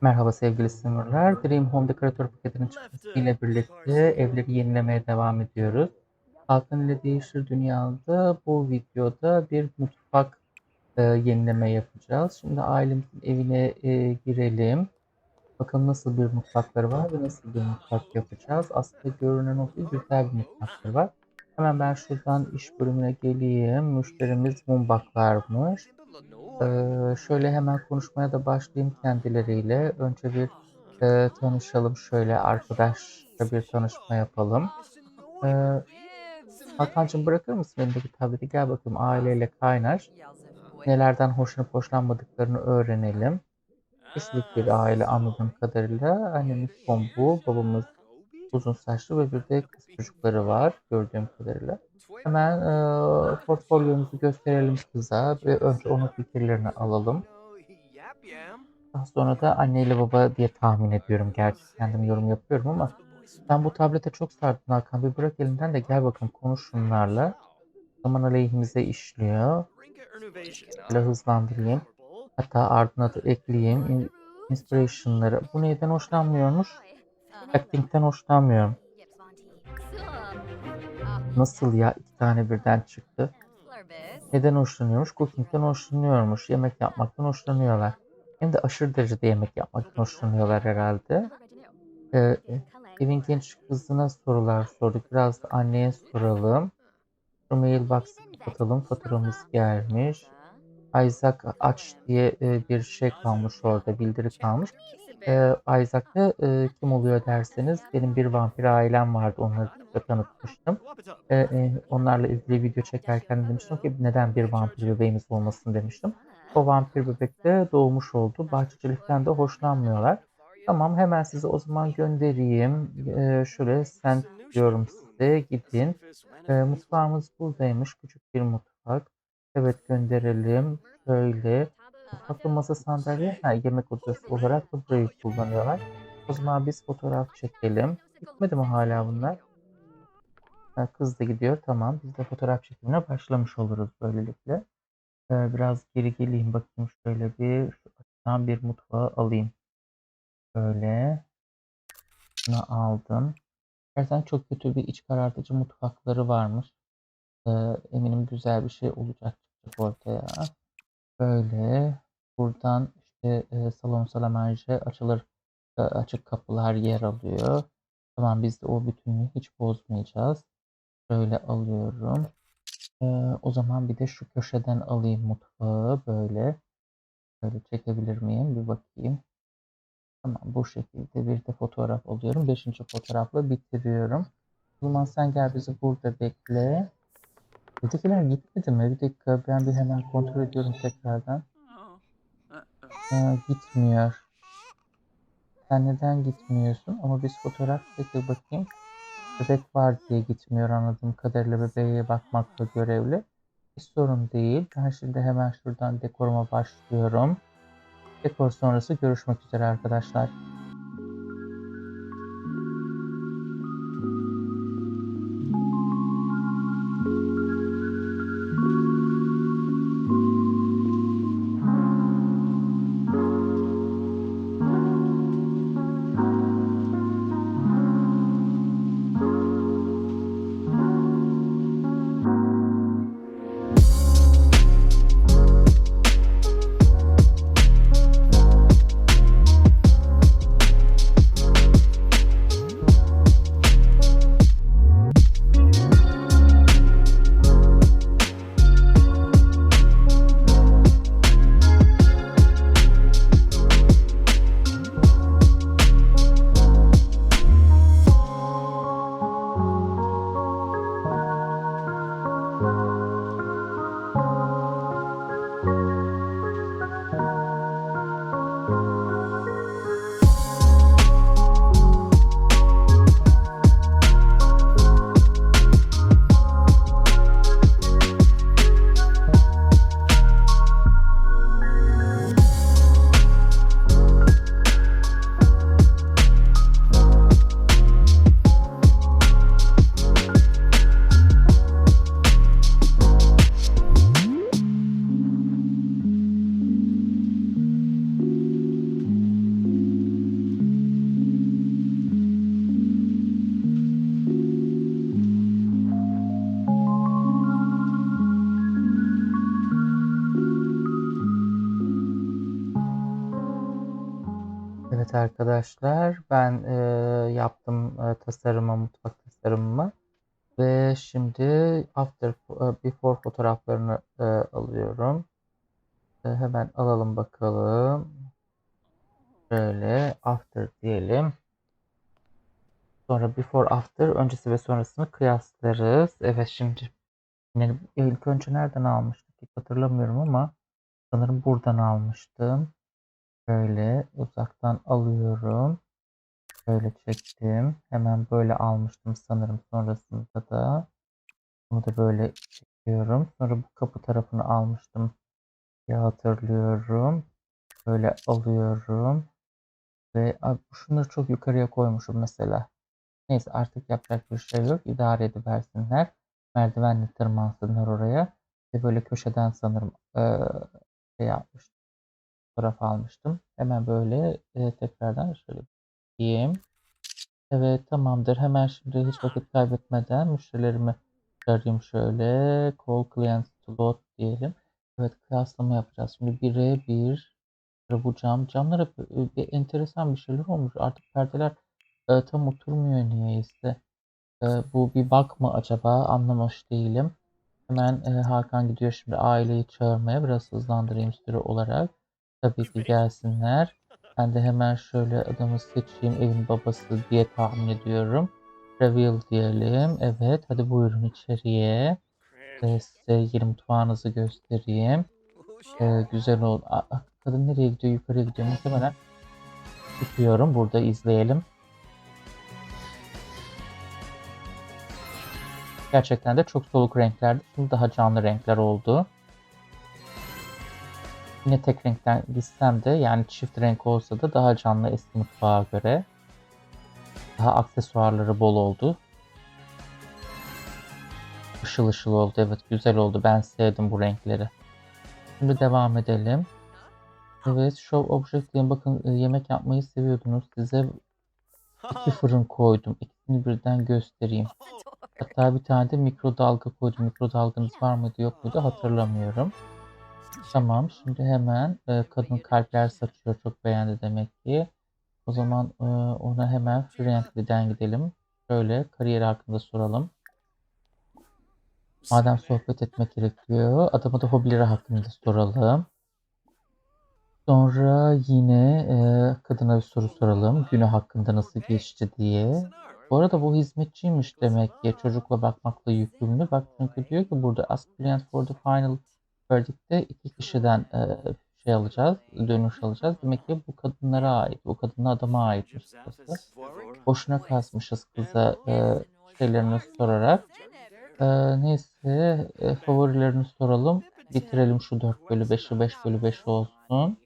Merhaba sevgili simurlar. Dream Home dekoratör paketinin çıkmasıyla birlikte evleri yenilemeye devam ediyoruz. Hakan ile Değişir Dünya'da bu videoda bir mutfak e, yenileme yapacağız. Şimdi ailemizin evine e, girelim. Bakalım nasıl bir mutfakları var ve nasıl bir mutfak yapacağız. Aslında görünen o güzel bir mutfakları var. Hemen ben şuradan iş bölümüne geleyim. Müşterimiz mumbaklarmış. Ee, şöyle hemen konuşmaya da başlayayım kendileriyle. Önce bir e, tanışalım. Şöyle arkadaşça bir tanışma yapalım. Ee, Hakan'cığım bırakır mısın elindeki tableti? Gel bakayım aileyle kaynaş. Nelerden hoşlanıp hoşlanmadıklarını öğrenelim. Kişilik bir aile anladığım kadarıyla. Annemiz Tombu, babamız uzun saçlı ve bir de kız çocukları var gördüğüm kadarıyla. Hemen e, portfolyomuzu gösterelim kıza ve önce onun fikirlerini alalım. Daha sonra da anne ile baba diye tahmin ediyorum. Gerçi kendim yorum yapıyorum ama sen bu tablete çok sardın Hakan. Bir bırak elinden de gel bakalım konuş şunlarla. Zaman aleyhimize işliyor. Böyle hızlandırayım. Hatta ardına da ekleyeyim. In- Inspiration'ları. Bu neyden hoşlanmıyormuş? Acting'den hoşlanmıyorum. Nasıl ya? iki tane birden çıktı. Neden hoşlanıyormuş? Cooking'den hoşlanıyormuş. Yemek yapmaktan hoşlanıyorlar. Hem de aşırı derecede yemek yapmaktan hoşlanıyorlar herhalde. Ee, evin genç kızına sorular sorduk. Biraz da anneye soralım. Şu mailbox'ı kapatalım. Faturamız gelmiş. Isaac aç diye e, bir şey kalmış orada. Bildiri kalmış. Ee, Isaac'ta e, kim oluyor derseniz benim bir vampir ailem vardı. Onları da tanıtmıştım. Ee, e, onlarla ilgili video çekerken demiştim ki neden bir vampir bebeğimiz olmasın demiştim. O vampir bebek de doğmuş oldu. Bahçecilikten de hoşlanmıyorlar. Tamam hemen size o zaman göndereyim. Ee, şöyle sen diyorum size gidin. Ee, mutfağımız buradaymış. Küçük bir mutfak. Evet gönderelim. Şöyle. Mutfakta masa sandalye ha, yemek odası olarak da burayı kullanıyorlar. O zaman biz fotoğraf çekelim. Gitmedi mi hala bunlar? Ha, kız da gidiyor. Tamam. Biz de fotoğraf çekimine başlamış oluruz böylelikle. Ee, biraz geri geleyim bakayım şöyle bir şu açıdan bir mutfağı alayım. Böyle. Şunu aldım. Gerçekten çok kötü bir iç karartıcı mutfakları varmış. Ee, eminim güzel bir şey olacak ortaya. Böyle. Buradan işte e, salon salamanje açılır. e, açık kapılar yer alıyor. Tamam biz de o bütünlüğü hiç bozmayacağız. Şöyle alıyorum. Ee, o zaman bir de şu köşeden alayım mutfağı böyle. Böyle çekebilir miyim? Bir bakayım. Tamam bu şekilde bir de fotoğraf alıyorum. Beşinci fotoğrafla bitiriyorum. O zaman sen gel bizi burada bekle. Buradakiler gitmedi mi? Bir dakika ben bir hemen kontrol ediyorum tekrardan. Ee, gitmiyor. Sen neden gitmiyorsun? Ama biz fotoğraf çekip bakayım. Bebek var diye gitmiyor anladığım kadarıyla bebeğe bakmakla görevli. Hiç sorun değil. Ben şimdi hemen şuradan dekoruma başlıyorum. Dekor sonrası görüşmek üzere arkadaşlar. Arkadaşlar, ben e, yaptım e, tasarımı, mutfak tasarımımı ve şimdi after, e, before fotoğraflarını e, alıyorum. E, hemen alalım bakalım. Şöyle after diyelim. Sonra before after öncesi ve sonrasını kıyaslarız. Evet şimdi yani ilk önce nereden almıştık hatırlamıyorum ama sanırım buradan almıştım. Böyle uzaktan alıyorum. Böyle çektim. Hemen böyle almıştım sanırım sonrasında da. Bunu da böyle çekiyorum. Sonra bu kapı tarafını almıştım diye hatırlıyorum. Böyle alıyorum. Ve abi şunları çok yukarıya koymuşum mesela. Neyse artık yapacak bir şey yok. İdare ediversinler. Merdivenle tırmansınlar oraya. Ve böyle köşeden sanırım eee, şey. Fotoğraf almıştım. Hemen böyle e, tekrardan şöyle diyeyim. Evet tamamdır. Hemen şimdi hiç vakit kaybetmeden müşterilerimi arayayım şöyle. Call client to load diyelim. Evet kıyaslama yapacağız. Şimdi 1'e 1 bu cam. Camlara e, bir enteresan bir şeyler olmuş. Artık perdeler e, tam oturmuyor niyeyse. E, bu bir bug mı acaba? Anlamış değilim. Hemen e, Hakan gidiyor şimdi aileyi çağırmaya. Biraz hızlandırayım süre olarak. Tabii ki gelsinler. Ben de hemen şöyle adamı seçeyim. Evin babası diye tahmin ediyorum. Reveal diyelim. Evet hadi buyurun içeriye. E, size yeni mutfağınızı göstereyim. E, güzel oldu. Aa, kadın nereye gidiyor? Yukarıya gidiyor. Muhtemelen tutuyorum. Burada izleyelim. Gerçekten de çok soluk renklerdi. Şimdi daha canlı renkler oldu. Yine tek renkten gitsem de yani çift renk olsa da daha canlı eski mutfağa göre. Daha aksesuarları bol oldu. Işıl ışıl oldu. Evet güzel oldu. Ben sevdim bu renkleri. Şimdi devam edelim. Evet Show Object diye bakın e, yemek yapmayı seviyordunuz. Size iki fırın koydum. İkisini birden göstereyim. Hatta bir tane de mikrodalga koydum. Mikrodalganız var mıydı yok muydu hatırlamıyorum. Tamam şimdi hemen e, kadın kalpler saçıyor. Çok beğendi demek ki. O zaman e, ona hemen Friendly'den gidelim. Şöyle kariyer hakkında soralım. Madem sohbet etmek gerekiyor. Adama da hobileri hakkında soralım. Sonra yine e, kadına bir soru soralım. Günü hakkında nasıl geçti diye. Bu arada bu hizmetçiymiş demek ki. Çocukla bakmakla yükümlü. Bak çünkü diyor ki burada client for the final verdict'te iki kişiden e, şey alacağız. Dönüş alacağız. Demek ki bu kadınlara ait. Bu kadınla adama aitmiş burası. Boşuna kasmışız kıza e, şeylerini sorarak. E, neyse e, favorilerini soralım. Bitirelim şu 4 bölü 5'i 5 bölü 5 olsun.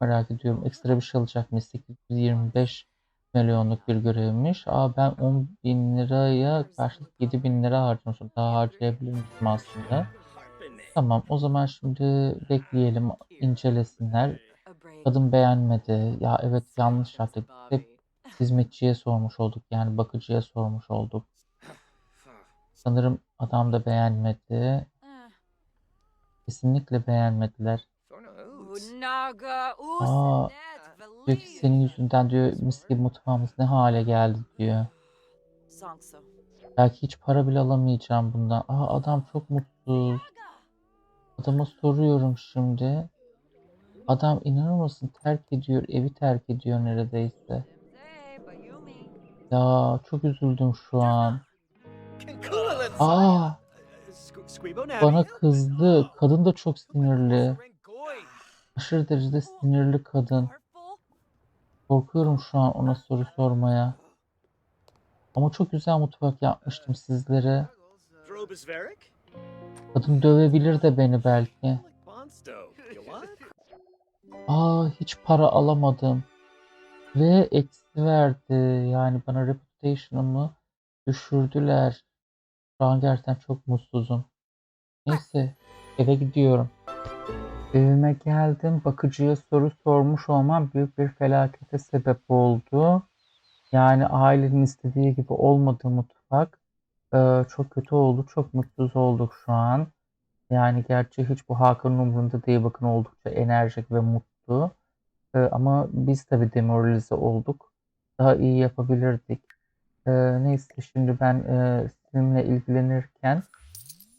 Merak ediyorum. Ekstra bir şey alacak mı? 825 milyonluk bir görevmiş. Aa ben 10 bin liraya karşılık 7 bin lira harcamışım. Daha harcayabilirmişim aslında. Tamam o zaman şimdi bekleyelim incelesinler. Kadın beğenmedi. Ya evet yanlış yaptık. Hep hizmetçiye sormuş olduk. Yani bakıcıya sormuş olduk. Sanırım adam da beğenmedi. Kesinlikle beğenmediler. Aa, diyor ki senin yüzünden diyor mis gibi mutfağımız ne hale geldi diyor. Belki hiç para bile alamayacağım bundan. Aa adam çok mutsuz. Adama soruyorum şimdi. Adam inanır mısın terk ediyor, evi terk ediyor neredeyse. Ya çok üzüldüm şu an. Aa bana kızdı. Kadın da çok sinirli. Aşırı derecede sinirli kadın. Korkuyorum şu an ona soru sormaya. Ama çok güzel mutfak yapmıştım sizlere. Kadın dövebilir de beni belki. Aa hiç para alamadım. Ve eksi verdi. Yani bana reputation'ımı düşürdüler. Şu an gerçekten çok mutsuzum. Neyse eve gidiyorum. Evime geldim. Bakıcıya soru sormuş olmam büyük bir felakete sebep oldu. Yani ailenin istediği gibi olmadı mutfak. Ee, çok kötü oldu. Çok mutsuz olduk şu an. Yani gerçi hiç bu Hakan'ın umurunda değil. Bakın oldukça enerjik ve mutlu. Ee, ama biz tabii demoralize olduk. Daha iyi yapabilirdik. Ee, neyse şimdi ben e, sizinle ilgilenirken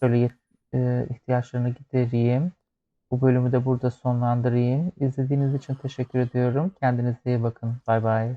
şöyle e, ihtiyaçlarını gidereyim. Bu bölümü de burada sonlandırayım. İzlediğiniz için teşekkür ediyorum. Kendinize iyi bakın. Bay bay.